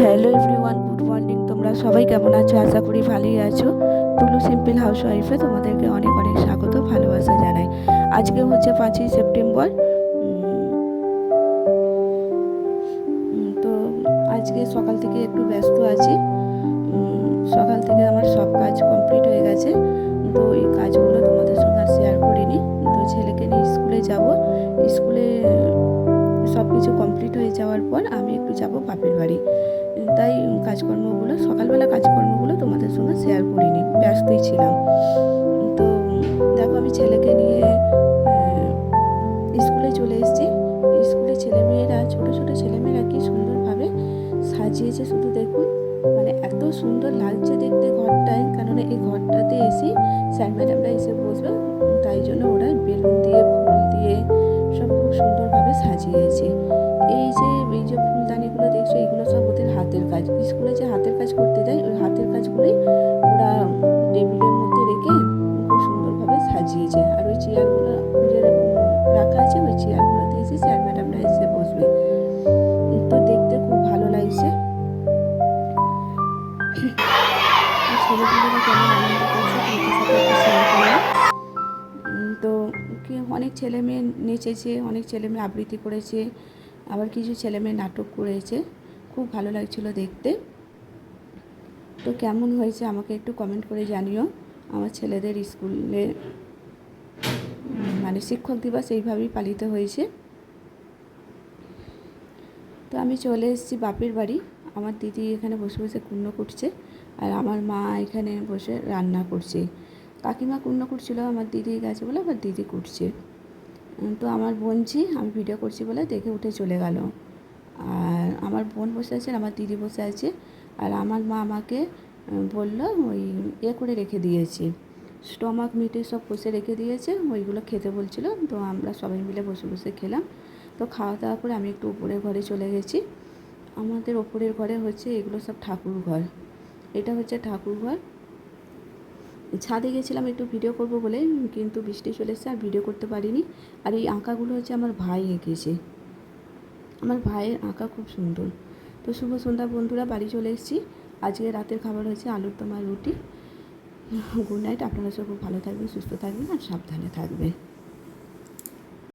Hello everyone, good morning. তোমরা সবাই কেমন আছো? আশা করি ভালোই আছো। টুলু সিম্পল হাউস ওয়াইফে তোমাদেরকে অনেক অনেক স্বাগত, ভালোবাসা জানাই। আজকে হচ্ছে পাঁচই সেপ্টেম্বর। তো আজকে সকাল থেকে একটু ব্যস্ত আছি। সকাল থেকে আমার সব কাজ কমপ্লিট হয়ে গেছে। তো এই কাজগুলো তোমাদের সঙ্গে শেয়ার করিনি। তো ছেলেকে নিয়ে স্কুলে যাব। স্কুলে সব কিছু কমপ্লিট হয়ে যাওয়ার পর আমি একটু যাব বাপের বাড়ি। তাই কাজকর্মগুলো, সকালবেলা কাজকর্মগুলো তোমাদের সঙ্গে শেয়ার করিনি, ব্যস্তই ছিলাম। তো দেখো আমি ছেলেকে নিয়ে স্কুলে চলে এসেছি। স্কুলে ছেলেমেয়েরা ছোটো ছোটো ছেলেমেয়েরা কি সুন্দরভাবে সাজিয়েছে শুধু দেখুন। মানে এত সুন্দর লাগছে দেখতে ঘরটায় কারণ এই ঘরটাতে এসে স্যার ম্যাডামরা এসে বসবে, তাই জন্য ওরা বেলুন দিয়ে অনেক ছেলে মেয়ে নেচেছে অনেক ছেলে মেয়ে আবৃত্তি করেছে আবার কিছু ছেলে মেয়ে নাটক করেছে। খুব ভালো লাগছিল দেখতে। তো কেমন হয়েছে আমাকে একটু কমেন্ট করে জানিও। আমার ছেলেদের স্কুলে মানে শিক্ষক দিবস এইভাবেই পালিত হয়েছে। তো আমি চলে এসেছি বাপের বাড়ি। আমার দিদি এখানে বসে বসে কুর্ণ করছে আর আমার মা এখানে বসে রান্না করছে। কাকিমা কুর্ণ করছিল আমার দিদি গেছে বলে আবার দিদি উম, তো আমার বোন বোনঝি আমি ভিডিও করছি বলে দেখে উঠে চলে গেল। আর আমার বোন বসে আছে আমার দিদি বসে আছে, আর আমার মা আমাকে বলল ওই এ করে রেখে দিয়েছে। স্টমাক মিটে সব কষে রেখে দিয়েছে, ওইগুলো খেতে বলছিল, তো আমরা সবাই মিলে বসে বসে খেলাম। তো খাওয়া দাওয়া করে আমি একটু উপরের ঘরে চলে গেছি। আমাদের ওপরের ঘরে হচ্ছে এগুলো সব ঠাকুর ঘর এটা হচ্ছে ঠাকুর ঘর ছাদে গেছিলাম একটু ভিডিও করব বলে, কিন্তু বৃষ্টি চলে এসেছে আর ভিডিও করতে পারিনি। আর এই আঁকাগুলো হচ্ছে আমার ভাই এঁকেছে। আমার ভাইয়ের আঁকা খুব সুন্দর। তো শুভ সন্ধ্যা বন্ধুরা, বাড়ি চলে এসেছি। আজকে রাতের খাবার হচ্ছে আলুর তোমার রুটি। গুড নাইট, আপনারা সব খুব ভালো থাকবেন, সুস্থ থাকবেন আর সাবধানে থাকবেন।